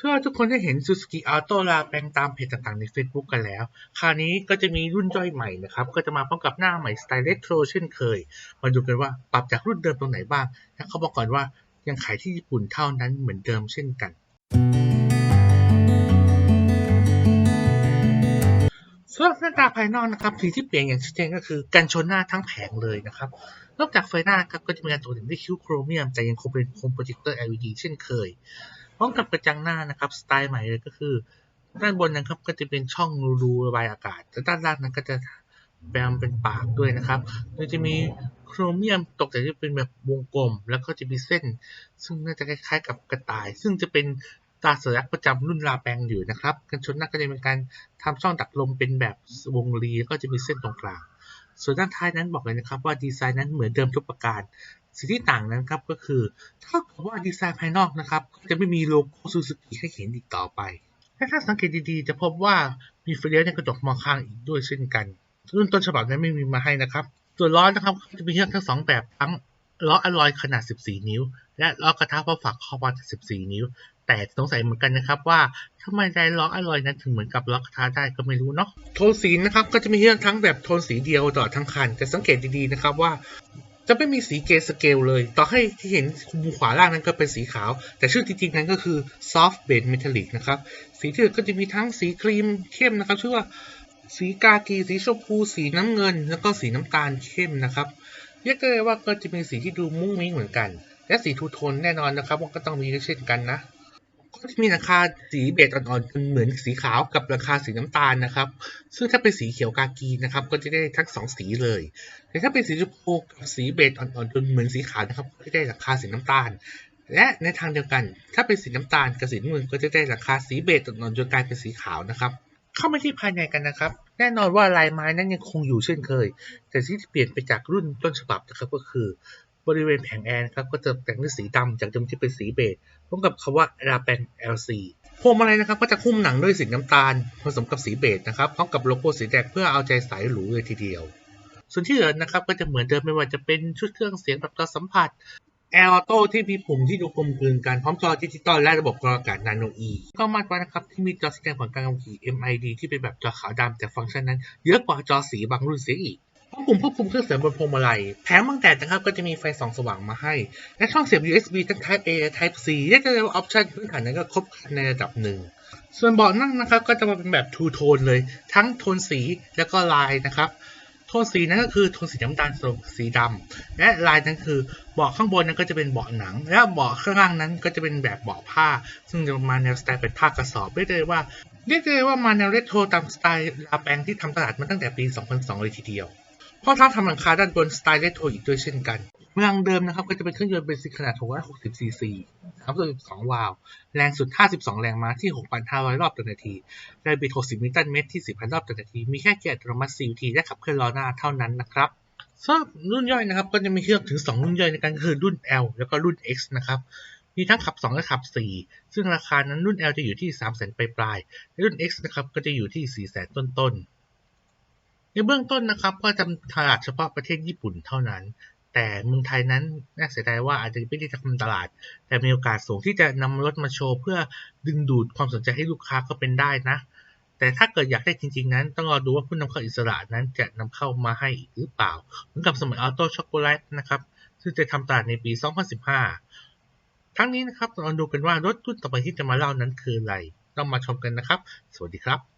เชื่อทุกคนได้เห็น Suzuki Auto ลาแปลงตามเพจต่างๆใน Facebook กันแล้ว คราวนี้ก็จะมีรุ่นย่อยใหม่นะครับ ก็จะมาพร้อมกับหน้าใหม่สไตล์เรโทรเช่นเคย มาดูกันว่าปรับจากรุ่นเดิมตรงไหนบ้างและเขาบอกก่อนว่ายังขายที่ญี่ปุ่นเท่านั้นเหมือนเดิมเช่นกันสำหรับหน้าตาภายนอกนะครับสิ่งที่เปลี่ยนอย่างชัดเจนก็คือกันชนหน้าทั้งแผงเลยนะครับนอกจากไฟหน้าครับก็จะมีการตกแต่งด้วยคิ้วโครเมียม แต่ยังคงเป็นโคมโปรเจคเตอร์ LED เช่นเคย พร้อมกับกระจังหน้านะครับสไตล์ใหม่เลยก็คือ ด้านบนนะครับก็จะเป็นช่องรูระบายอากาศและด้านล่างนั้นก็จะแปลงเป็นปากด้วยนะครับโดยจะมีโครเมียมตกแต่งที่เป็นแบบวงกลม แล้วก็จะมีเส้น ซึ่งน่าจะคล้ายๆ กับกระต่าย ซึ่งจะเป็นตราสัญลักษณ์ประจำรุ่นลาแปงอยู่นะครับกันชนหน้าก็จะเป็นการทำช่องดักลมเป็นแบบวงรีแล้วก็จะมีเส้นตรงกลาง ส่วนด้านท้ายนั้นบอกเลยนะครับว่าดีไซน์นั้นเหมือนเดิมทุกประการ สิ่งที่ต่างนั้นครับก็คือถ้าเกิดว่าดีไซน์ภายนอกนะครับจะไม่มีโลโก้ซูซูกิให้เห็นอีกต่อไปถ้าสังเกตดีๆ จะพบว่ามีไฟเลี้ยในกระจกมองข้างอีกด้วยเช่นกัน รุ่นต้นฉบับนั้นไม่มีมาให้นะครับ ส่วนล้อนะครับจะมีเชือกทั้งสองแบบทั้งล้ออะลอยขนาด 14 นิ้ว และล้อกระทะพร้อฝักคอบอล14 นิ้ว แต่สงสัยเหมือนกันนะครับว่าทำไมไดล้ออะลอยนั้นถึงเหมือนกับล้อกระทะได้ก็ไม่รู้เนาะโทนสีนะครับก็จะมีเชือกทั้งแบบโทนสีเดียวตลอดทั้งคันแต่สังเกตดีๆนะครับว่า จะไม่มีสีเกสเกลเลย ต่อให้ที่เห็นมุมขวาล่างนั้นก็เป็นสีขาว แต่ชื่อจริงๆนั้นก็คือ soft base metallic นะครับ สีที่ก็จะมีทั้งสีครีมเข้มนะครับ ชื่อว่าสีกากี สีชมพู สีน้ำเงิน แล้วก็สีน้ำตาลเข้มนะครับ เรียกได้เลยว่าก็จะมีสีที่ดูมุ้งมิ้งเหมือนกัน และสีทูโทนแน่นอนนะครับว่าก็ต้องมีด้วยเช่นกันนะ ก็จะมีราคาสีเบจอ่อนๆจนเหมือนสีขาวกับราคาสีน้ำตาลนะครับ ซึ่งถ้าเป็นสีเขียวกากีนะครับ ก็จะได้ทั้งสองสีเลย แต่ถ้าเป็นสีชมพูกับสีเบจอ่อนๆจนเหมือนสีขาวนะครับ ก็จะได้ราคาสีน้ำตาล และในทางเดียวกัน ถ้าเป็นสีน้ำตาลกับสีน้ำเงินก็จะได้ราคาสีเบจอ่อนๆจนกลายเป็นสีขาวนะครับ เข้ามาที่ภายในกันนะครับ แน่นอนว่าลายไม้นั้นยังคงอยู่เช่นเคย แต่ที่เปลี่ยนไปจากรุ่นต้นฉบับนะครับก็คือ บริเวณแผงแอร์นะครับก็จะแต่งด้วยสีดำจากเดิมที่เป็นสีเบจพร้อมกับคำว่าราแปง LC พวงมาลัยนะครับก็จะคุ้มหนังด้วยสีน้ำตาลผสมกับสีเบจนะครับพร้อมกับโลโก้สีแดงเพื่อเอาใจสายหรูเลยทีเดียว ส่วนที่เหลือนะครับก็จะเหมือนเดิมไม่ว่าจะเป็นชุดเครื่องเสียงแบบจอสัมผัสแอร์ออโต้ที่มีปุ่มที่ดูกลมกลืนกันพร้อมจอดิจิตอลและระบบกรองอากาศนาโนอีก็มากกว่านะครับที่มีจอแสดงผลการขับขี่ MID ที่เป็นแบบจอขาวดำแต่ฟังก์ชันนั้น เยอะกว่าจอสีบางรุ่นเสียอีก พร้อมปุ่มควบคุมเครื่องเสียงบนพวงมาลัย แผงบางแต่นะครับก็จะมีไฟส่องสว่างมาให้ และช่องเสียบ USB ทั้ง Type A และ Type C เรียกได้เลยว่าออปชันพื้นฐานนั้นก็ครบคันในระดับหนึ่ง ส่วนเบาะนั่งนะครับก็จะมาเป็นแบบทูโทนเลย ทั้งโทนสีแล้วก็ลายนะครับโทนสีนั้นก็คือโทนสีน้ำตาลสสีดำและลายนั้นคือเบาะข้างบนนั้นก็จะเป็นเบาะหนัง และเบาะข้างล่างนั้นก็จะเป็นแบบเบาะผ้า ซึ่งจะมาแนวสไตล์เป็นผ้ากระสอบเรียกได้เลยว่าเรียกได้เลยว่ามาแนวเรโทรตามสไตล์ลาแปงที่ทำตลาดมาตั้งแต่ปี 2002 เลยทีเดียว เพราะท้าทำหลังคาด้านบนสไตล์เรโทรอีกด้วยเช่นกัน เมืองเดิมนะครับก็จะเป็นเครื่องยนต์เบนซินขนาด 660 ซีซี312วาล์วแรงสุด 52 แรงม้าที่ 6,500 รอบต่อนาทีแรงบิด 60 นิวตันเมตรที่4,000 รอบต่อนาที มีแค่เกียร์อัตโนมัติ CVT และขับเคลื่อนล้อหน้าเท่านั้นนะครับสำหรับรุ่นย่อยนะครับก็จะมีเครื่องถึง 2 รุ่นย่อยในกันคือรุ่น L แล้วก็รุ่น X นะครับมีทั้งขับ 2 และขับ 4 ซึ่งราคานั้นรุ่น L จะอยู่ที่ 300,000ปลายๆและรุ่น X นะครับก็จะอยู่ที่ 400,000 ต้นๆ เบื้องต้นนะครับ ก็จะตลาดเฉพาะประเทศญี่ปุ่นเท่านั้น แต่เมืองไทยนั้นน่าเสียดายว่าอาจจะไม่ได้ทำตลาด แต่มีโอกาสสูงที่จะนำรถมาโชว์เพื่อดึงดูดความสนใจให้ลูกค้าก็เป็นได้นะ แต่ถ้าเกิดอยากได้จริง ๆ นั้น ต้องรอดูว่าผู้นำเข้าอิสระนั้นจะนำเข้ามาให้อีกหรือเปล่า เหมือนกับสมัยออโต้ช็อกโกแลตนะครับซึ่งจะทำตลาดในปี 2015 ทั้งนี้นะครับเราดูกันว่ารถรุ่นต่อไปที่จะมาเล่านั้นคืออะไร ต้องมาชมกันนะครับ สวัสดีครับ